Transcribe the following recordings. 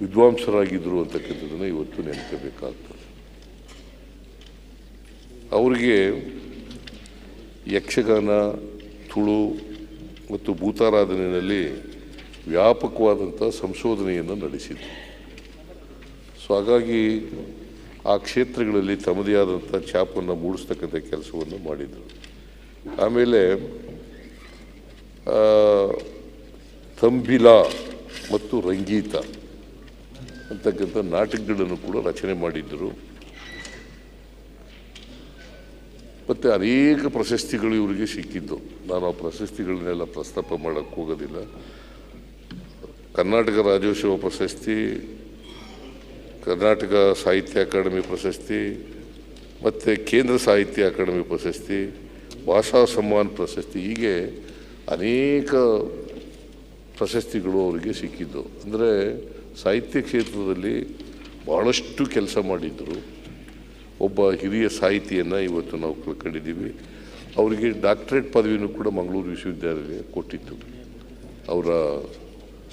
ವಿದ್ವಾಂಸರಾಗಿದ್ದರು ಅಂತಕ್ಕಂಥದ್ದನ್ನು ಇವತ್ತು ನೆನಪಬೇಕಾಗ್ತದೆ ಅವರಿಗೆ ಯಕ್ಷಗಾನ, ತುಳು ಮತ್ತು ಭೂತಾರಾಧನೆಯಲ್ಲಿ ವ್ಯಾಪಕವಾದಂಥ ಸಂಶೋಧನೆಯನ್ನು ನಡೆಸಿದರು. ಸೊ ಹಾಗಾಗಿ ಆ ಕ್ಷೇತ್ರಗಳಲ್ಲಿ ತಮ್ಮದೇ ಆದಂಥ ಛಾಪನ್ನು ಮೂಡಿಸ್ತಕ್ಕಂಥ ಕೆಲಸವನ್ನು ಮಾಡಿದರು. ಆಮೇಲೆ ತಂಬಿಲಾ ಮತ್ತು ರಂಗೀತ ಅಂತಕ್ಕಂಥ ನಾಟಕಗಳನ್ನು ಕೂಡ ರಚನೆ ಮಾಡಿದ್ದರು. ಮತ್ತು ಅನೇಕ ಪ್ರಶಸ್ತಿಗಳು ಇವರಿಗೆ ಸಿಕ್ಕಿದ್ದು. ನಾನು ಆ ಪ್ರಶಸ್ತಿಗಳನ್ನೆಲ್ಲ ಪ್ರಸ್ತಾಪ ಮಾಡೋಕ್ಕೆ ಹೋಗೋದಿಲ್ಲ. ಕರ್ನಾಟಕ ರಾಜ್ಯೋತ್ಸವ ಪ್ರಶಸ್ತಿ, ಕರ್ನಾಟಕ ಸಾಹಿತ್ಯ ಅಕಾಡೆಮಿ ಪ್ರಶಸ್ತಿ, ಮತ್ತು ಕೇಂದ್ರ ಸಾಹಿತ್ಯ ಅಕಾಡೆಮಿ ಪ್ರಶಸ್ತಿ, ಭಾಷಾ ಸಮ್ಮಾನ್ ಪ್ರಶಸ್ತಿ, ಹೀಗೆ ಅನೇಕ ಪ್ರಶಸ್ತಿಗಳು ಅವರಿಗೆ ಸಿಕ್ಕಿದ್ದು. ಅಂದರೆ ಸಾಹಿತ್ಯ ಕ್ಷೇತ್ರದಲ್ಲಿ ಭಾಳಷ್ಟು ಕೆಲಸ ಮಾಡಿದ್ದರು ಒಬ್ಬ ಹಿರಿಯ ಸಾಹಿತಿಯನ್ನು ಇವತ್ತು ನಾವು ಕಳ್ಕೊಂಡಿದ್ದೀವಿ. ಅವರಿಗೆ ಡಾಕ್ಟ್ರೇಟ್ ಪದವಿನೂ ಕೂಡ ಮಂಗಳೂರು ವಿಶ್ವವಿದ್ಯಾಲಯ ಕೊಟ್ಟಿತ್ತು. ಅವರ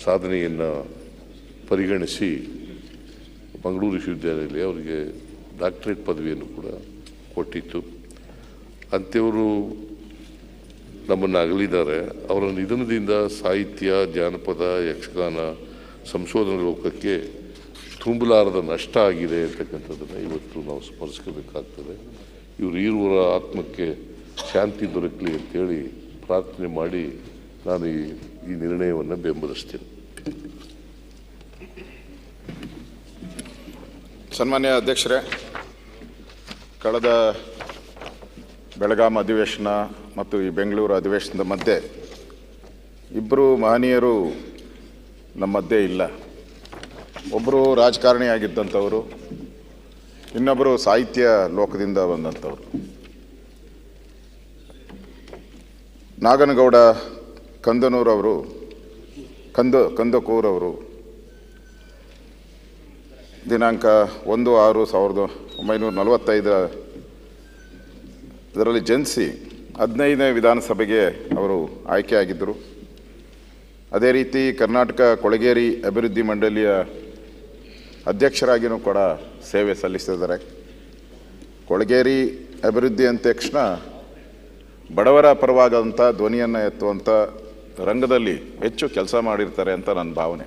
ಸಾಧನೆಯನ್ನು ಪರಿಗಣಿಸಿ ಮಂಗಳೂರು ವಿಶ್ವವಿದ್ಯಾಲಯ ಅವರಿಗೆ ಡಾಕ್ಟ್ರೇಟ್ ಪದವಿಯನ್ನು ಕೂಡ ಕೊಟ್ಟಿತ್ತು. ಅಂಥವರು ನಮ್ಮನ್ನು ಅಗಲಿದ್ದಾರೆ. ಅವರ ನಿಧನದಿಂದ ಸಾಹಿತ್ಯ, ಜಾನಪದ, ಯಕ್ಷಗಾನ ಸಂಶೋಧನಾ ಲೋಕಕ್ಕೆ ತುಂಬಲಾರದ ನಷ್ಟ ಆಗಿದೆ ಅಂತಕ್ಕಂಥದ್ದನ್ನು ಇವತ್ತು ನಾವು ಸ್ಮರಿಸ್ಕೋಬೇಕಾಗ್ತದೆ. ಇವರು ಇರುವರ ಆತ್ಮಕ್ಕೆ ಶಾಂತಿ ದೊರಕಲಿ ಅಂತೇಳಿ ಪ್ರಾರ್ಥನೆ ಮಾಡಿ ನಾನು ಈ ಈ ನಿರ್ಣಯವನ್ನು ಬೆಂಬಲಿಸ್ತೇನೆ. ಸನ್ಮಾನ್ಯ ಅಧ್ಯಕ್ಷರೇ, ಕಳೆದ ಬೆಳಗಾಂ ಅಧಿವೇಶನ ಮತ್ತು ಈ ಬೆಂಗಳೂರು ಅಧಿವೇಶನದ ಮಧ್ಯೆ ಇಬ್ಬರು ಮಹನೀಯರು ನಮ್ಮ ಮಧ್ಯೆ ಇಲ್ಲ. ಒಬ್ಬರು ರಾಜಕಾರಣಿಯಾಗಿದ್ದಂಥವರು ಇನ್ನೊಬ್ಬರು ಸಾಹಿತ್ಯ ಲೋಕದಿಂದ ಬಂದಂಥವ್ರು. ನಾಗನಗೌಡ ಕಂದನೂರವರು, ಕಂದ, ಕಂದಕೂರವರು, ದಿನಾಂಕ ಒಂದು ಆರು ಸಾವಿರದ ಒಂಬೈನೂರ ನಲವತ್ತೈದರ ಇದರಲ್ಲಿ ಜನಿಸಿ ಹದಿನೈದನೇ ವಿಧಾನಸಭೆಗೆ ಅವರು ಆಯ್ಕೆಯಾಗಿದ್ದರು. ಅದೇ ರೀತಿ ಕರ್ನಾಟಕ ಕೊಳಗೇರಿ ಅಭಿವೃದ್ಧಿ ಮಂಡಳಿಯ ಅಧ್ಯಕ್ಷರಾಗಿಯೂ ಕೂಡ ಸೇವೆ ಸಲ್ಲಿಸಿದ್ದಾರೆ. ಕೊಳಗೇರಿ ಅಭಿವೃದ್ಧಿ ಅಂದ ತಕ್ಷಣ ಬಡವರ ಪರವಾದಂಥ ಧ್ವನಿಯನ್ನು ಎತ್ತುವಂಥ ರಂಗದಲ್ಲಿ ಹೆಚ್ಚು ಕೆಲಸ ಮಾಡಿರ್ತಾರೆ ಅಂತ ನನ್ನ ಭಾವನೆ.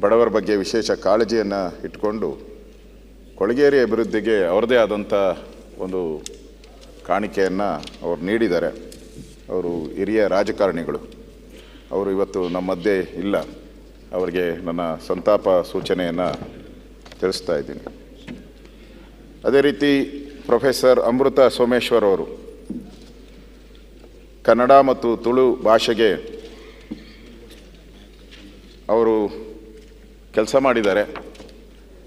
ಬಡವರ ಬಗ್ಗೆ ವಿಶೇಷ ಕಾಳಜಿಯನ್ನು ಇಟ್ಕೊಂಡು ಕೊಳಗೇರಿ ಅಭಿವೃದ್ಧಿಗೆ ಅವರದೇ ಆದಂಥ ಒಂದು ಕಾಣಿಕೆಯನ್ನು ಅವರು ನೀಡಿದ್ದಾರೆ. ಅವರು ಹಿರಿಯ ರಾಜಕಾರಣಿಗಳು. ಅವರು ಇವತ್ತು ನಮ್ಮ ಮಧ್ಯೆ ಇಲ್ಲ. ಅವರಿಗೆ ನನ್ನ ಸಂತಾಪ ಸೂಚನೆಯನ್ನು ತಿಳಿಸ್ತಾ ಇದ್ದೀನಿ. ಅದೇ ರೀತಿ ಪ್ರೊಫೆಸರ್ ಅಮೃತ ಸೋಮೇಶ್ವರ್ ಅವರು ಕನ್ನಡ ಮತ್ತು ತುಳು ಭಾಷೆಗೆ ಅವರು ಕೆಲಸ ಮಾಡಿದ್ದಾರೆ.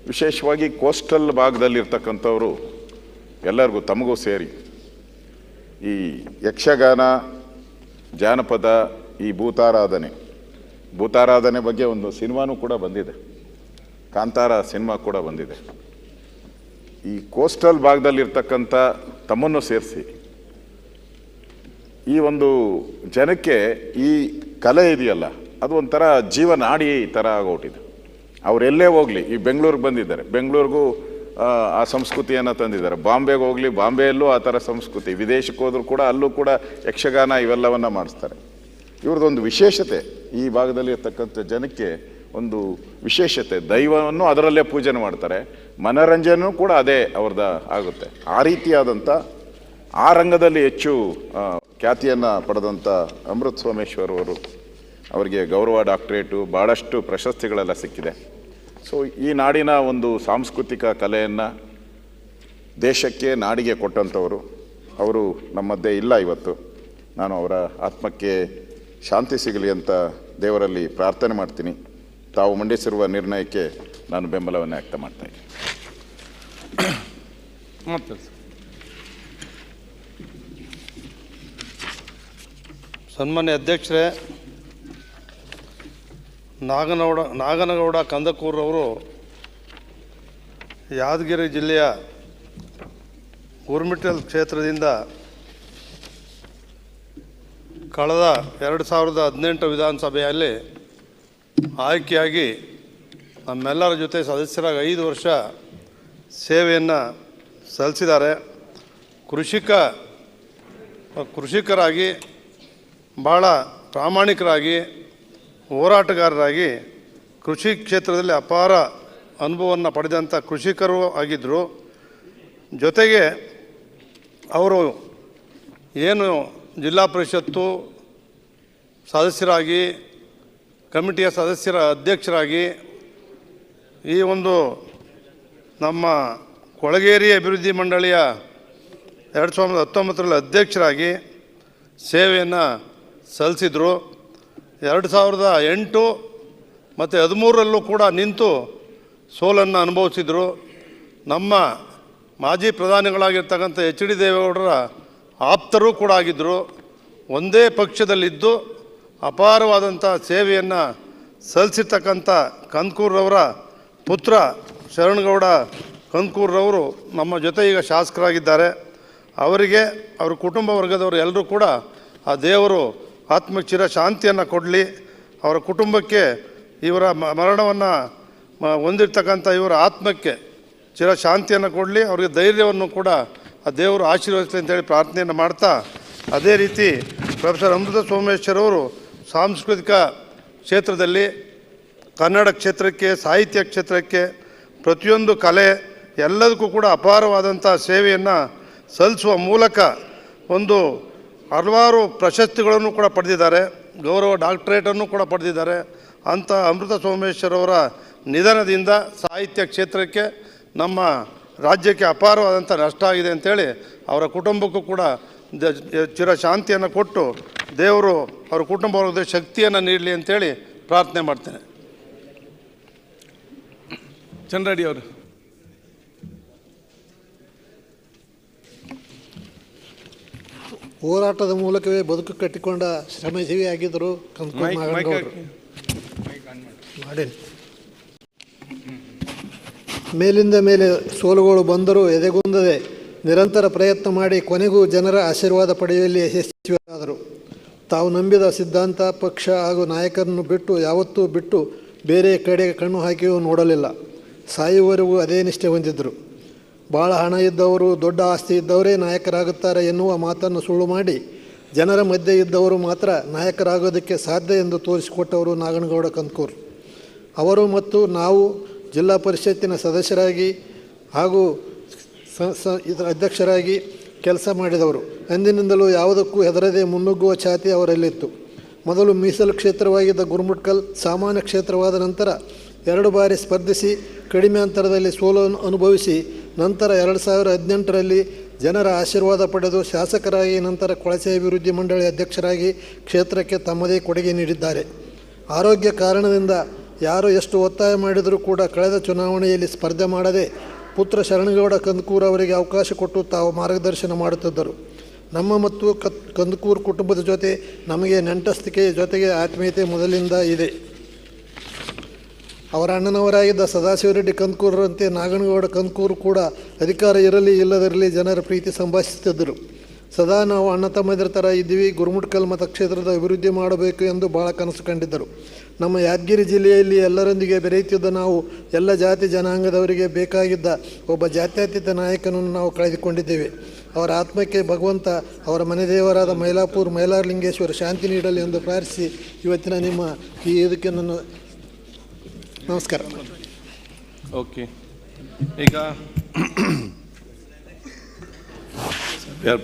ವಿಶೇಷವಾಗಿ ಕೋಸ್ಟಲ್ ಭಾಗದಲ್ಲಿರ್ತಕ್ಕಂಥವರು ಎಲ್ಲರಿಗೂ ತಮಗೂ ಸೇರಿ ಈ ಯಕ್ಷಗಾನ, ಜಾನಪದ ಈ ಭೂತಾರಾಧನೆ. ಭೂತಾರಾಧನೆ ಬಗ್ಗೆ ಒಂದು ಸಿನಿಮಾನೂ ಕೂಡ ಬಂದಿದೆ. ಕಾಂತಾರ ಸಿನಿಮಾ ಕೂಡ ಬಂದಿದೆ. ಈ ಕೋಸ್ಟಲ್ ಭಾಗದಲ್ಲಿರ್ತಕ್ಕಂಥ ತಮ್ಮನ್ನು ಸೇರಿಸಿ, ಈ ಒಂದು ಜನಕ್ಕೆ ಈ ಕಲೆ ಇದೆಯಲ್ಲ, ಅದು ಒಂಥರ ಜೀವನಾಡಿ ಥರ ಆಗೋಟಿದೆ ಅವರೆಲ್ಲೇ ಹೋಗಲಿ, ಈ ಬೆಂಗಳೂರಿಗೆ ಬಂದಿದ್ದಾರೆ. ಬೆಂಗಳೂರಿಗೂ ಆ ಸಂಸ್ಕೃತಿಯನ್ನು ತಂದಿದ್ದಾರೆ. ಬಾಂಬೆಗೆ ಹೋಗಲಿ, ಬಾಂಬೆಯಲ್ಲೂ ಆ ಥರ ಸಂಸ್ಕೃತಿ. ವಿದೇಶಕ್ಕೆ ಹೋದರೂ ಕೂಡ ಅಲ್ಲೂ ಕೂಡ ಯಕ್ಷಗಾನ ಇವೆಲ್ಲವನ್ನು ಮಾಡಿಸ್ತಾರೆ. ಇವ್ರದ್ದೊಂದು ವಿಶೇಷತೆ ಈ ಭಾಗದಲ್ಲಿ ಇರ್ತಕ್ಕಂಥ ಜನಕ್ಕೆ ಒಂದು ವಿಶೇಷತೆ. ದೈವವನ್ನು ಅದರಲ್ಲೇ ಪೂಜನೆ ಮಾಡ್ತಾರೆ ಮನೋರಂಜನೆಯೂ ಕೂಡ ಅದೇ ಅವ್ರದ್ದು ಆಗುತ್ತೆ. ಆ ರೀತಿಯಾದಂಥ, ಆ ರಂಗದಲ್ಲಿ ಹೆಚ್ಚು ಖ್ಯಾತಿಯನ್ನು ಪಡೆದಂಥ ಅಮೃತ್ ಸೋಮೇಶ್ವರ್ ಅವರು ಅವರಿಗೆ ಗೌರವ ಡಾಕ್ಟ್ರೇಟು ಭಾಳಷ್ಟು ಪ್ರಶಸ್ತಿಗಳೆಲ್ಲ ಸಿಕ್ಕಿದೆ. ಸೊ, ಈ ನಾಡಿನ ಒಂದು ಸಾಂಸ್ಕೃತಿಕ ಕಲೆಯನ್ನು ದೇಶಕ್ಕೆ, ನಾಡಿಗೆ ಕೊಟ್ಟಂಥವರು, ಅವರು ನಮ್ಮದ್ದೇ ಇಲ್ಲ ಇವತ್ತು. ನಾನು ಅವರ ಆತ್ಮಕ್ಕೆ ಶಾಂತಿ ಸಿಗಲಿ ಅಂತ ದೇವರಲ್ಲಿ ಪ್ರಾರ್ಥನೆ ಮಾಡ್ತೀನಿ. ತಾವು ಮಂಡಿಸಿರುವ ನಿರ್ಣಯಕ್ಕೆ ನಾನು ಬೆಂಬಲವನ್ನು ವ್ಯಕ್ತ ಮಾಡ್ತಾ ಇದ್ದೀನಿ. ಮತ್ತೆ ಸನ್ಮಾನ್ಯ ಅಧ್ಯಕ್ಷರೇ ನಾಗನಗೌಡ ನಾಗನಗೌಡ ಕಂದಕೂರವರು ಯಾದಗಿರಿ ಜಿಲ್ಲೆಯ ಗುರ್ಮಿಟಲ್ ಕ್ಷೇತ್ರದಿಂದ ಕಳೆದ ಎರಡು ಸಾವಿರದ ಹದಿನೆಂಟು ವಿಧಾನಸಭೆಯಲ್ಲಿ ಆಯ್ಕೆಯಾಗಿ ನಮ್ಮೆಲ್ಲರ ಜೊತೆ ಸದಸ್ಯರಾಗಿ ಐದು ವರ್ಷ ಸೇವೆಯನ್ನು ಸಲ್ಲಿಸಿದ್ದಾರೆ. ಕೃಷಿಕ, ಕೃಷಿಕರಾಗಿ ಭಾಳ ಪ್ರಾಮಾಣಿಕರಾಗಿ, ಹೋರಾಟಗಾರರಾಗಿ ಕೃಷಿ ಕ್ಷೇತ್ರದಲ್ಲಿ ಅಪಾರ ಅನುಭವವನ್ನು ಪಡೆದಂಥ ಕೃಷಿಕರು ಆಗಿದ್ದರು ಜೊತೆಗೆ ಅವರು ಏನು ಜಿಲ್ಲಾ ಪರಿಷತ್ತು ಸದಸ್ಯರಾಗಿ, ಕಮಿಟಿಯ ಸದಸ್ಯರ ಅಧ್ಯಕ್ಷರಾಗಿ ಈ ಒಂದು ನಮ್ಮ ಕೊಳಗೇರಿ ಅಭಿವೃದ್ಧಿ ಮಂಡಳಿಯ ಎರಡು ಸಾವಿರದ ಹತ್ತೊಂಬತ್ತರಲ್ಲಿ ಅಧ್ಯಕ್ಷರಾಗಿ ಸೇವೆಯನ್ನು ಸಲ್ಲಿಸಿದರು. ಎರಡು ಸಾವಿರದ ಎಂಟು ಮತ್ತು ಹದಿಮೂರರಲ್ಲೂ ಕೂಡ ನಿಂತು ಸೋಲನ್ನು ಅನುಭವಿಸಿದರು. ನಮ್ಮ ಮಾಜಿ ಪ್ರಧಾನಿಗಳಾಗಿರ್ತಕ್ಕಂಥ ಎಚ್ ಡಿ ದೇವೇಗೌಡರ ಆಪ್ತರೂ ಕೂಡ ಆಗಿದ್ದರು ಒಂದೇ ಪಕ್ಷದಲ್ಲಿದ್ದು ಅಪಾರವಾದಂಥ ಸೇವೆಯನ್ನು ಸಲ್ಲಿಸಿರ್ತಕ್ಕಂಥ ಕನ್ಕೂರ್ರವರ ಪುತ್ರ ಶರಣಗೌಡ ಕನ್ಕೂರ್ರವರು ನಮ್ಮ ಜೊತೆ ಈಗ ಶಾಸಕರಾಗಿದ್ದಾರೆ. ಅವರಿಗೆ, ಅವ್ರ ಕುಟುಂಬ ವರ್ಗದವರು ಎಲ್ಲರೂ ಕೂಡ ಆ ದೇವರು ಆತ್ಮ ಚಿರ ಶಾಂತಿಯನ್ನು ಕೊಡಲಿ. ಅವರ ಕುಟುಂಬಕ್ಕೆ ಇವರ ಮರಣವನ್ನು ಹೊಂದಿರ್ತಕ್ಕಂಥ ಇವರ ಆತ್ಮಕ್ಕೆ ಚಿರ ಶಾಂತಿಯನ್ನು ಕೊಡಲಿ. ಅವರಿಗೆ ಧೈರ್ಯವನ್ನು ಕೂಡ ಆ ದೇವರು ಆಶೀರ್ವದಿಸಲಿ ಅಂತೇಳಿ ಪ್ರಾರ್ಥನೆಯನ್ನು ಮಾಡ್ತಾ, ಅದೇ ರೀತಿ ಪ್ರೊಫೆಸರ್ ಅಮೃತ ಸೋಮೇಶ್ವರ್ ಅವರು ಸಾಂಸ್ಕೃತಿಕ ಕ್ಷೇತ್ರದಲ್ಲಿ ಕನ್ನಡ ಕ್ಷೇತ್ರಕ್ಕೆ, ಸಾಹಿತ್ಯ ಕ್ಷೇತ್ರಕ್ಕೆ ಪ್ರತಿಯೊಂದು ಕಲೆ ಎಲ್ಲದಕ್ಕೂ ಕೂಡ ಅಪಾರವಾದಂಥ ಸೇವೆಯನ್ನು ಸಲ್ಲಿಸುವ ಮೂಲಕ ಒಂದು ಹಲವಾರು ಪ್ರಶಸ್ತಿಗಳನ್ನು ಕೂಡ ಪಡೆದಿದ್ದಾರೆ, ಗೌರವ ಡಾಕ್ಟ್ರೇಟನ್ನು ಕೂಡ ಪಡೆದಿದ್ದಾರೆ. ಅಂಥ ಅಮೃತ ಸೋಮೇಶ್ವರವರ ನಿಧನದಿಂದ ಸಾಹಿತ್ಯ ಕ್ಷೇತ್ರಕ್ಕೆ ನಮ್ಮ ರಾಜ್ಯಕ್ಕೆ ಅಪಾರವಾದಂಥ ನಷ್ಟ ಆಗಿದೆ ಅಂತೇಳಿ ಅವರ ಕುಟುಂಬಕ್ಕೂ ಕೂಡ ದ- ಚಿರ ಶಾಂತಿಯನ್ನು ಕೊಟ್ಟು ದೇವರು ಅವರ ಕುಟುಂಬ ವರ್ಗದ ಶಕ್ತಿಯನ್ನು ನೀಡಲಿ ಅಂತೇಳಿ ಪ್ರಾರ್ಥನೆ ಮಾಡ್ತೇನೆ. ಚಂದ್ರಡಿ ಅವರು. ಹೋರಾಟದ ಮೂಲಕವೇ ಬದುಕು ಕಟ್ಟಿಕೊಂಡ ಶ್ರಮಜೀವಿ ಆಗಿದ್ದರು ಮೈಕ್ ಮಾಡಿ ಮಾಡೇನಿ ಮೇಲಿಂದ ಮೇಲೆ ಸೋಲುಗಳು ಬಂದರೂ ಎದೆಗುಂದದೆ ನಿರಂತರ ಪ್ರಯತ್ನ ಮಾಡಿ ಕೊನೆಗೂ ಜನರ ಆಶೀರ್ವಾದ ಪಡೆಯುವಲ್ಲಿ ಯಶಸ್ವಿಯಾದರು ತಾವು ನಂಬಿದ ಸಿದ್ಧಾಂತ, ಪಕ್ಷ ಹಾಗೂ ನಾಯಕರನ್ನು ಬಿಟ್ಟು ಯಾವತ್ತೂ ಬಿಟ್ಟು ಬೇರೆ ಕಡೆಗೆ ಕಣ್ಣು ಹಾಕಿಯೂ ನೋಡಲಿಲ್ಲ. ಸಾಯುವವರೆಗೂ ಅದೇ ನಿಷ್ಠೆ ಹೊಂದಿದ್ದರು. ಭಾಳ ಹಣ ಇದ್ದವರು, ದೊಡ್ಡ ಆಸ್ತಿ ಇದ್ದವರೇ ನಾಯಕರಾಗುತ್ತಾರೆ ಎನ್ನುವ ಮಾತನ್ನು ಸುಳ್ಳು ಮಾಡಿ ಜನರ ಮಧ್ಯೆ ಇದ್ದವರು ಮಾತ್ರ ನಾಯಕರಾಗೋದಕ್ಕೆ ಸಾಧ್ಯ ಎಂದು ತೋರಿಸಿಕೊಟ್ಟವರು ನಾಗನಗೌಡ ಕಂದಕೂರು. ಅವರು ಮತ್ತು ನಾವು ಜಿಲ್ಲಾ ಪರಿಷತ್ತಿನ ಸದಸ್ಯರಾಗಿ ಹಾಗೂ ಸ ಇದರ ಅಧ್ಯಕ್ಷರಾಗಿ ಕೆಲಸ ಮಾಡಿದವರು. ಅಂದಿನಿಂದಲೂ ಯಾವುದಕ್ಕೂ ಹೆದರದೆ ಮುನ್ನುಗ್ಗುವ ಛಾತಿ ಅವರಲ್ಲಿತ್ತು. ಮೊದಲು ಮೀಸಲು ಕ್ಷೇತ್ರವಾಗಿದ್ದ ಗುರುಮುಟ್ಕಲ್ ಸಾಮಾನ್ಯ ಕ್ಷೇತ್ರವಾದ ನಂತರ ಎರಡು ಬಾರಿ ಸ್ಪರ್ಧಿಸಿ ಕಡಿಮೆ ಅಂತರದಲ್ಲಿ ಸೋಲನ್ನು ಅನುಭವಿಸಿ ನಂತರ ಎರಡು ಸಾವಿರ ಹದಿನೆಂಟರಲ್ಲಿ ಜನರ ಆಶೀರ್ವಾದ ಪಡೆದು ಶಾಸಕರಾಗಿ ನಂತರ ಕೊಳಸೆ ಅಭಿವೃದ್ಧಿ ಮಂಡಳಿ ಅಧ್ಯಕ್ಷರಾಗಿ ಕ್ಷೇತ್ರಕ್ಕೆ ತಮ್ಮದೇ ಕೊಡುಗೆ ನೀಡಿದ್ದಾರೆ. ಆರೋಗ್ಯ ಕಾರಣದಿಂದ ಯಾರು ಎಷ್ಟು ಒತ್ತಾಯ ಮಾಡಿದರೂ ಕೂಡ ಕಳೆದ ಚುನಾವಣೆಯಲ್ಲಿ ಸ್ಪರ್ಧೆ ಮಾಡದೆ ಪುತ್ರ ಶರಣಗೌಡ ಕಂದಕೂರು ಅವರಿಗೆ ಅವಕಾಶ ಕೊಟ್ಟು ತಾವು ಮಾರ್ಗದರ್ಶನ ಮಾಡುತ್ತಿದ್ದರು. ನಮ್ಮ ಮತ್ತು ಕತ್, ಕಂದಕೂರು ಕುಟುಂಬದ ಜೊತೆ ನಮಗೆ ನೆಂಟಸ್ತಿಕೆ ಜೊತೆಗೆ ಆತ್ಮೀಯತೆ ಮೊದಲಿಂದ ಇದೆ. ಅವರ ಅಣ್ಣನವರಾಗಿದ್ದ ಸದಾಶಿವರೆಡ್ಡಿ ಕಂದಕೂರರಂತೆ ನಾಗನಗೌಡ ಕಂದಕೂರು ಕೂಡ ಅಧಿಕಾರ ಇರಲಿ ಇಲ್ಲದಿರಲಿ ಜನರ ಪ್ರೀತಿ ಸಂಭಾಷಿಸುತ್ತಿದ್ದರು. ಸದಾ ನಾವು ಅಣ್ಣ ತಮ್ಮದಿರ ಥರ ಇದ್ದೀವಿ ಗುರುಮುಟ್ಕಲ್ ಮತಕ್ಷೇತ್ರದ ಅಭಿವೃದ್ಧಿ ಮಾಡಬೇಕು ಎಂದು ಭಾಳ ಕನಸು ಕಂಡಿದ್ದರು. ನಮ್ಮ ಯಾದಗಿರಿ ಜಿಲ್ಲೆಯಲ್ಲಿ ಎಲ್ಲರೊಂದಿಗೆ ಬೆರೆಯುತ್ತಿದ್ದ ನಾವು ಎಲ್ಲ ಜಾತಿ ಜನಾಂಗದವರಿಗೆ ಬೇಕಾಗಿದ್ದ ಒಬ್ಬ ಜಾತ್ಯತೀತ ನಾಯಕನನ್ನು ನಾವು ಕಳೆದುಕೊಂಡಿದ್ದೇವೆ. ಅವರ ಆತ್ಮಕ್ಕೆ ಭಗವಂತ ಅವರ ಮನೆ ದೇವರಾದ ಮೈಲಾಪುರ ಮೈಲಾರಲಿಂಗೇಶ್ವರ ಶಾಂತಿ ನೀಡಲಿ ಎಂದು ಪ್ರಾರ್ಥಿಸಿ ಇವತ್ತಿನ ನಿಮ್ಮ ಈ ಇದಕ್ಕೆ ನನ್ನ ನಮಸ್ಕಾರ. ಓಕೆ. ಈಗ ಯಾರು?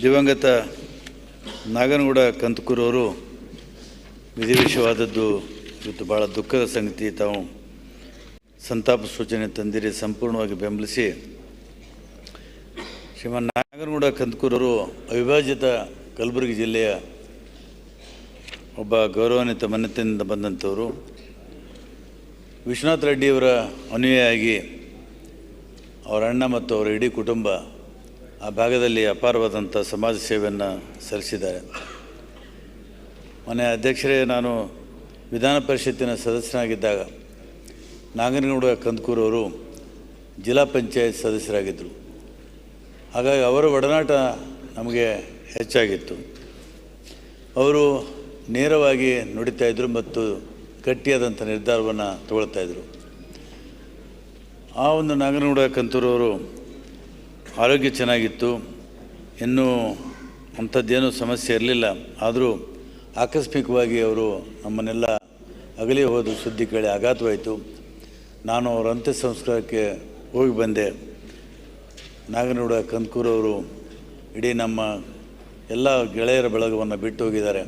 ದಿವಂಗತ ನಾಗನಗೌಡ ಕಂತಕೂರವರು ವಿಧಿವಿಷವಾದದ್ದು ಇವತ್ತು ಭಾಳ ದುಃಖದ ಸಂಗತಿ. ತಾವು ಸಂತಾಪ ಸೂಚನೆ ತಂದಿರಿ, ಸಂಪೂರ್ಣವಾಗಿ ಬೆಂಬಲಿಸಿ. ಶ್ರೀಮಾನ್ ನಾಗನಗೌಡ ಕಂತಕೂರವರು ಅವಿಭಾಜಿತ ಕಲಬುರಗಿ ಜಿಲ್ಲೆಯ ಒಬ್ಬ ಗೌರವಾನ್ವಿತ ಮನ್ನತೆಯಿಂದ ಬಂದಂಥವರು. ವಿಶ್ವನಾಥ್ ರೆಡ್ಡಿಯವರ ಅನುಯಾಯಿಯಾಗಿ ಅವರ ಅಣ್ಣ ಮತ್ತು ಅವರ ಇಡೀ ಕುಟುಂಬ ಆ ಭಾಗದಲ್ಲಿ ಅಪಾರವಾದಂಥ ಸಮಾಜ ಸೇವೆಯನ್ನು ಸಲ್ಲಿಸಿದ್ದಾರೆ. ಮನೆ ಅಧ್ಯಕ್ಷರೇ, ನಾನು ವಿಧಾನ ಪರಿಷತ್ತಿನ ಸದಸ್ಯನಾಗಿದ್ದಾಗ ನಾಗನಗೌಡ ಕಂದಕೂರವರು ಜಿಲ್ಲಾ ಪಂಚಾಯತ್ ಸದಸ್ಯರಾಗಿದ್ದರು. ಹಾಗಾಗಿ ಅವರ ಒಡನಾಟ ನಮಗೆ ಹೆಚ್ಚಾಗಿತ್ತು. ಅವರು ನೇರವಾಗಿ ನುಡಿತಾ ಇದ್ದರು ಮತ್ತು ಗಟ್ಟಿಯಾದಂಥ ನಿರ್ಧಾರವನ್ನು ತಗೊಳ್ತಾಯಿದ್ರು ಆ ಒಂದು ನಾಗನಗೌಡ ಕಂತೂರವರು ಆರೋಗ್ಯ ಚೆನ್ನಾಗಿತ್ತು. ಇನ್ನೂ ಅಂಥದ್ದೇನೂ ಸಮಸ್ಯೆ ಇರಲಿಲ್ಲ. ಆದರೂ ಆಕಸ್ಮಿಕವಾಗಿ ಅವರು ನಮ್ಮನ್ನೆಲ್ಲ ಅಗಲಿ ಹೋದ ಸುದ್ದಿ ಕೇಳಿ ಆಘಾತವಾಯಿತು. ನಾನು ಅವರ ಅಂತ್ಯ ಸಂಸ್ಕಾರಕ್ಕೆ ಹೋಗಿ ಬಂದೆ. ನಾಗನಗೌಡ ಕಂದಕೂರವರು ಇಡೀ ನಮ್ಮ ಎಲ್ಲ ಗೆಳೆಯರ ಬಳಗವನ್ನು ಬಿಟ್ಟು ಹೋಗಿದ್ದಾರೆ.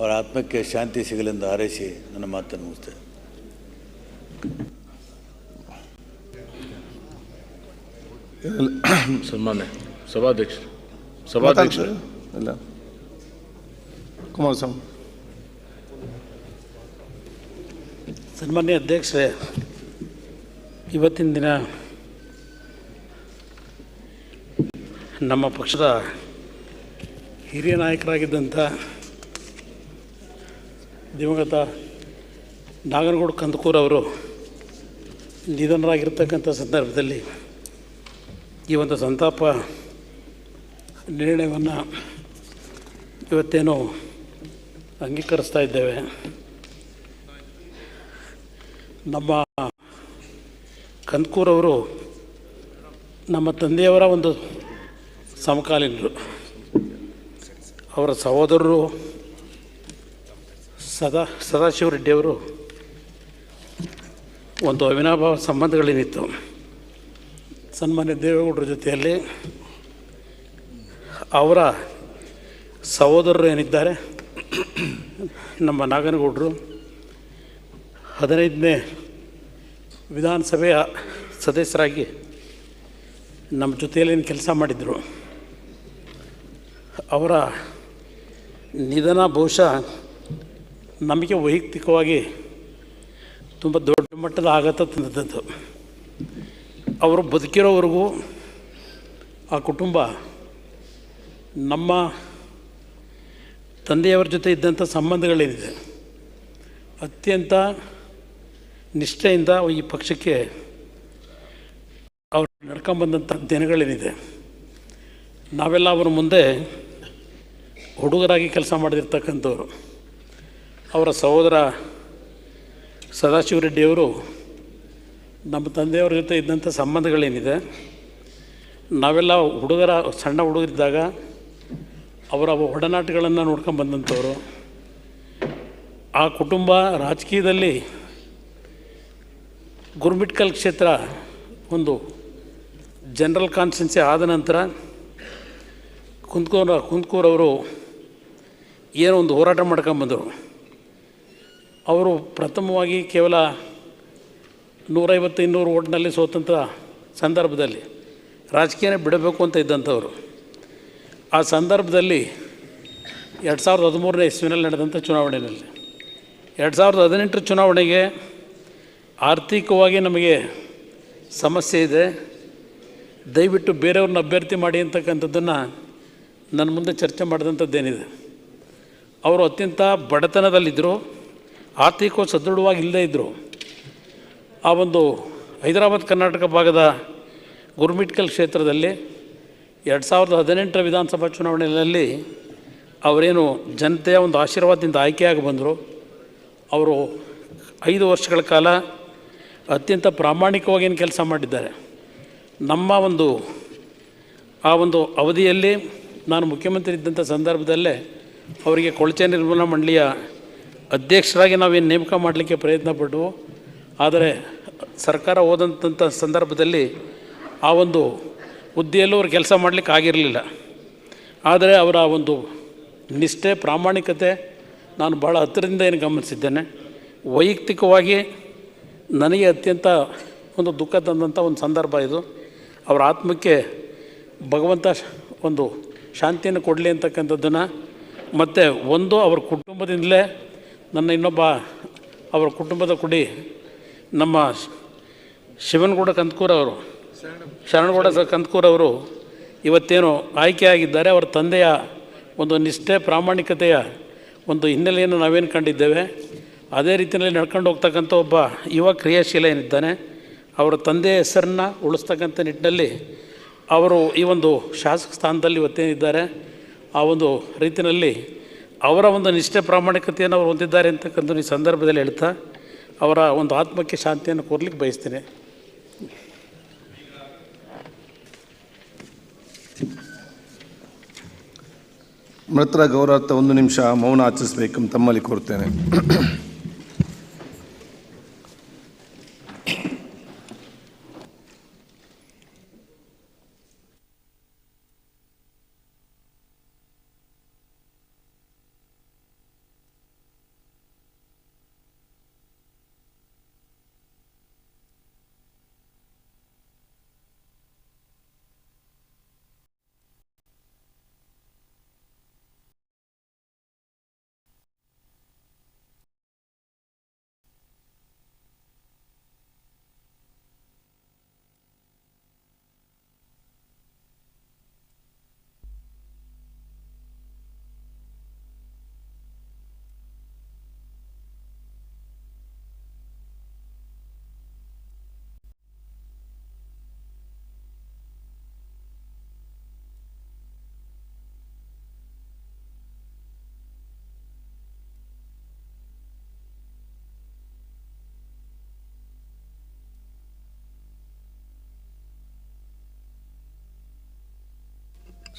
ಅವರ ಆತ್ಮಕ್ಕೆ ಶಾಂತಿ ಸಿಗಲೆಂದು ಹಾರೈಸಿ ನನ್ನ ಮಾತನ್ನು ಮುಗಿಸ್ತೇನೆ. ಸನ್ಮಾನ್ಯ ಸಭಾಧ್ಯಕ್ಷ ಸಭಾಧ್ಯಕ್ಷ ಇಲ್ಲ ಕುಮಾರಸ್ವಾಮಿ ಸನ್ಮಾನ್ಯ ಅಧ್ಯಕ್ಷರೇ ಇವತ್ತಿನ ದಿನ ನಮ್ಮ ಪಕ್ಷದ ಹಿರಿಯ ನಾಯಕರಾಗಿದ್ದಂಥ ದಿವಂಗತ ನಾಗನಗೌಡ ಕಂದಕೂರ್ ಅವರು ನಿಧನರಾಗಿರ್ತಕ್ಕಂಥ ಸಂದರ್ಭದಲ್ಲಿ ಈ ಒಂದು ಸಂತಾಪ ನಿರ್ಣಯವನ್ನು ಇವತ್ತೇನು ಅಂಗೀಕರಿಸ್ತಾ ಇದ್ದೇವೆ. ನಮ್ಮ ಕಂದ್ಕೂರವರು ನಮ್ಮ ತಂದೆಯವರ ಒಂದು ಸಮಕಾಲೀನರು. ಅವರ ಸಹೋದರರು ಸದಾ ಸದಾಶಿವ ರೆಡ್ಡಿಯವರು ಒಂದು ಅವಿನಾಭಾವ ಸಂಬಂಧಗಳೇನಿತ್ತು. ಸನ್ಮಾನ್ಯ ದೇವೇಗೌಡರ ಜೊತೆಯಲ್ಲಿ ಅವರ ಸಹೋದರರು ಏನಿದ್ದಾರೆ, ನಮ್ಮ ನಾಗನಗೌಡರು, ಹದಿನೈದನೇ ವಿಧಾನಸಭೆಯ ಸದಸ್ಯರಾಗಿ ನಮ್ಮ ಜೊತೆಯಲ್ಲಿ ಕೆಲಸ ಮಾಡಿದರು. ಅವರ ನಿಧನ ಬಹುಶಃ ನಮಗೆ ವೈಯಕ್ತಿಕವಾಗಿ ತುಂಬ ದೊಡ್ಡ ಮಟ್ಟದ ಆಘಾತ ತಂದದ್ದು. ಅವರು ಬದುಕಿರೋವರೆಗೂ ಆ ಕುಟುಂಬ ನಮ್ಮ ತಂದೆಯವರ ಜೊತೆ ಇದ್ದಂಥ ಸಂಬಂಧಗಳೇನಿದೆ, ಅತ್ಯಂತ ನಿಷ್ಠೆಯಿಂದ ಈ ಪಕ್ಷಕ್ಕೆ ಅವರು ನಡ್ಕೊಂಬಂದಂಥ ದಿನಗಳೇನಿದೆ. ನಾವೆಲ್ಲ ಅವರ ಮುಂದೆ ಹುಡುಗರಾಗಿ ಕೆಲಸ ಮಾಡಿರ್ತಕ್ಕಂಥವ್ರು. ಅವರ ಸಹೋದರ ಸದಾಶಿವರೆಡ್ಡಿಯವರು ನಮ್ಮ ತಂದೆಯವ್ರ ಜೊತೆ ಇದ್ದಂಥ ಸಂಬಂಧಗಳೇನಿದೆ, ನಾವೆಲ್ಲ ಹುಡುಗರ, ಸಣ್ಣ ಹುಡುಗರಿದ್ದಾಗ ಅವರ ಒಡನಾಟಗಳನ್ನು ನೋಡ್ಕೊಂಬಂದಂಥವ್ರು ಆ ಕುಟುಂಬ ರಾಜಕೀಯದಲ್ಲಿ ಗುರ್ಮಿಟ್ಕಲ್ ಕ್ಷೇತ್ರ ಒಂದು ಜನರಲ್ ಕಾನ್ಸ್ಟೆನ್ಸಿ ಆದ ನಂತರ ಕುಂತ್ಕೂರ, ಕುಂತ್ಕೂರವರು ಏನೋ ಒಂದು ಹೋರಾಟ ಮಾಡ್ಕೊಂಬಂದರು ಅವರು ಪ್ರಥಮವಾಗಿ ಕೇವಲ ನೂರೈವತ್ತು ಇನ್ನೂರು ಓಟ್ನಲ್ಲಿ ಸ್ವತಂತ್ರ ಸಂದರ್ಭದಲ್ಲಿ ರಾಜಕೀಯನೇ ಬಿಡಬೇಕು ಅಂತ ಇದ್ದಂಥವ್ರು. ಆ ಸಂದರ್ಭದಲ್ಲಿ ಎರಡು ಸಾವಿರದ ಹದಿಮೂರನೇ ಇಸ್ವಿನಲ್ಲಿ ನಡೆದಂಥ ಚುನಾವಣೆಯಲ್ಲಿ ಎರಡು ಸಾವಿರದ ಹದಿನೆಂಟರ ಚುನಾವಣೆಗೆ ಆರ್ಥಿಕವಾಗಿ ನಮಗೆ ಸಮಸ್ಯೆ ಇದೆ. ದಯವಿಟ್ಟು ಬೇರೆಯವ್ರನ್ನ ಅಭ್ಯರ್ಥಿ ಮಾಡಿ ಅಂತಕ್ಕಂಥದ್ದನ್ನು ನನ್ನ ಮುಂದೆ ಚರ್ಚೆ ಮಾಡಿದಂಥದ್ದೇನಿದೆ. ಅವರು ಅತ್ಯಂತ ಬಡತನದಲ್ಲಿದ್ದರು ಆರ್ಥಿಕವಾಗಿ ಸದೃಢವಾಗಿ ಇಲ್ಲದೇ ಇದ್ದರು. ಆ ಒಂದು ಹೈದರಾಬಾದ್ ಕರ್ನಾಟಕ ಭಾಗದ ಗುರ್ಮಿಟ್ಕಲ್ ಕ್ಷೇತ್ರದಲ್ಲಿ ಎರಡು ಸಾವಿರದ ಹದಿನೆಂಟರ ವಿಧಾನಸಭಾ ಚುನಾವಣೆಯಲ್ಲಿ ಅವರೇನು ಜನತೆಯ ಒಂದು ಆಶೀರ್ವಾದದಿಂದ ಆಯ್ಕೆಯಾಗಿ ಬಂದರು. ಅವರು ಐದು ವರ್ಷಗಳ ಕಾಲ ಅತ್ಯಂತ ಪ್ರಾಮಾಣಿಕವಾಗಿ ಏನು ಕೆಲಸ ಮಾಡಿದ್ದಾರೆ. ನಮ್ಮ ಒಂದು ಆ ಒಂದು ಅವಧಿಯಲ್ಲಿ ನಾನು ಮುಖ್ಯಮಂತ್ರಿ ಇದ್ದಂಥ ಸಂದರ್ಭದಲ್ಲೇ ಅವರಿಗೆ ಕೊಳಚೆ ನಿರ್ಮೂಲನಾ ಮಂಡಳಿಯ ಅಧ್ಯಕ್ಷರಾಗಿ ನಾವೇನು ನೇಮಕ ಮಾಡಲಿಕ್ಕೆ ಪ್ರಯತ್ನ ಪಟ್ಟವು ಆದರೆ ಸರ್ಕಾರ ಹೋದಂಥ ಸಂದರ್ಭದಲ್ಲಿ ಆ ಒಂದು ಹುದ್ದೆಯಲ್ಲೂ ಅವ್ರು ಕೆಲಸ ಮಾಡಲಿಕ್ಕೆ ಆಗಿರಲಿಲ್ಲ. ಆದರೆ ಅವರ ಒಂದು ನಿಷ್ಠೆ, ಪ್ರಾಮಾಣಿಕತೆ ನಾನು ಭಾಳ ಹತ್ತಿರದಿಂದ ಏನು ಗಮನಿಸಿದ್ದೇನೆ. ವೈಯಕ್ತಿಕವಾಗಿ ನನಗೆ ಅತ್ಯಂತ ಒಂದು ದುಃಖ ತಂದಂಥ ಒಂದು ಸಂದರ್ಭ ಇದು. ಅವರ ಆತ್ಮಕ್ಕೆ ಭಗವಂತ ಒಂದು ಶಾಂತಿಯನ್ನು ಕೊಡಲಿ ಅಂತಕ್ಕಂಥದ್ದನ್ನು ಮತ್ತು ಒಂದು ಅವ್ರ ಕುಟುಂಬದಿಂದಲೇ ನನ್ನ ಇನ್ನೊಬ್ಬ ಅವರ ಕುಟುಂಬದ ಕುಡಿ ನಮ್ಮ ಶಿವನಗೌಡ ಕಂದಕೂರ್ ಅವರು, ಶರಣಗೌಡ ಸ ಕಂದಕೂರ್ ಅವರು ಇವತ್ತೇನು ಆಯ್ಕೆಯಾಗಿದ್ದಾರೆ ಅವರ ತಂದೆಯ ಒಂದು ನಿಷ್ಠೆ, ಪ್ರಾಮಾಣಿಕತೆಯ ಒಂದು ಹಿನ್ನೆಲೆಯನ್ನು ನಾವೇನು ಕಂಡಿದ್ದೇವೆ. ಅದೇ ರೀತಿಯಲ್ಲಿ ನಡ್ಕೊಂಡು ಹೋಗ್ತಕ್ಕಂಥ ಒಬ್ಬ ಯುವ ಕ್ರಿಯಾಶೀಲ ಏನಿದ್ದಾನೆ ಅವರ ತಂದೆಯ ಹೆಸರನ್ನು ಉಳಿಸ್ತಕ್ಕಂಥ ನಿಟ್ಟಿನಲ್ಲಿ ಅವರು ಈ ಒಂದು ಶಾಸಕ ಸ್ಥಾನದಲ್ಲಿ ಇವತ್ತೇನಿದ್ದಾರೆ, ಆ ಒಂದು ರೀತಿಯಲ್ಲಿ ಅವರ ಒಂದು ನಿಷ್ಠೆ, ಪ್ರಾಮಾಣಿಕತೆಯನ್ನು ಅವರು ಹೊಂದಿದ್ದಾರೆ ಅಂತಕ್ಕಂಥ ಈ ಸಂದರ್ಭದಲ್ಲಿ ಹೇಳ್ತಾ ಅವರ ಒಂದು ಆತ್ಮಕ್ಕೆ ಶಾಂತಿಯನ್ನು ಕೊರ್ಲಿಕ್ಕೆ ಬಯಸ್ತೇನೆ. ಮೃತರ ಗೌರವಾರ್ಥ ಒಂದು ನಿಮಿಷ ಮೌನ ಆಚರಿಸಬೇಕು ತಮ್ಮಲ್ಲಿ ಕೋರ್ತೇನೆ.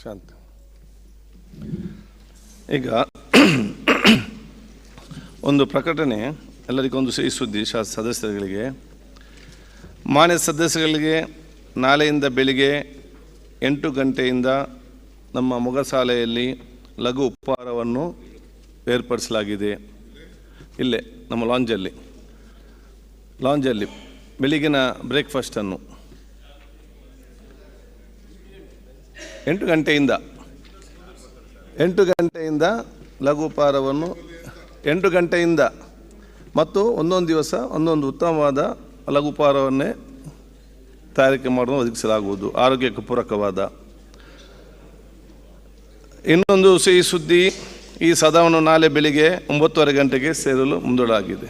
ಶಾಂತ. ಈಗ ಒಂದು ಪ್ರಕಟಣೆ ಎಲ್ಲರಿಗೊಂದು ಸಿಹಿ ಸುದ್ದಿ ಶಾ ಸದಸ್ಯರುಗಳಿಗೆ. ಮಾನ್ಯ ಸದಸ್ಯಗಳಿಗೆ ನಾಳೆಯಿಂದ ಬೆಳಿಗ್ಗೆ ಎಂಟು ಗಂಟೆಯಿಂದ ನಮ್ಮ ಮೊಗಸಾಲೆಯಲ್ಲಿ ಲಘು ಉಪಹಾರವನ್ನು ಏರ್ಪಡಿಸಲಾಗಿದೆ. ಇಲ್ಲೇ ನಮ್ಮ ಲಾಂಜಲ್ಲಿ. ಲಾಂಜಲ್ಲಿ ಬೆಳಿಗಿನ ಬ್ರೇಕ್ಫಾಸ್ಟನ್ನು. ಎಂಟು ಗಂಟೆಯಿಂದ. ಎಂಟು ಗಂಟೆಯಿಂದ ಲಘುಪಾರವನ್ನು ಎಂಟು ಗಂಟೆಯಿಂದ ಮತ್ತು ಒಂದೊಂದು ದಿವಸ ಒಂದೊಂದು ಉತ್ತಮವಾದ ಲಘುಪಾರವನ್ನೇ ತಯಾರಿಕೆ ಮಾಡಲು ಒದಗಿಸಲಾಗುವುದು. ಆರೋಗ್ಯಕ್ಕೆ ಪೂರಕವಾದ. ಇನ್ನೊಂದು ಸಿಹಿ ಸುದ್ದಿ, ಈ ಸದನವನ್ನು ನಾಳೆ ಬೆಳಿಗ್ಗೆ ಒಂಬತ್ತುವರೆ ಗಂಟೆಗೆ ಸೇರಲು ಮುಂದೂಡಲಾಗಿದೆ.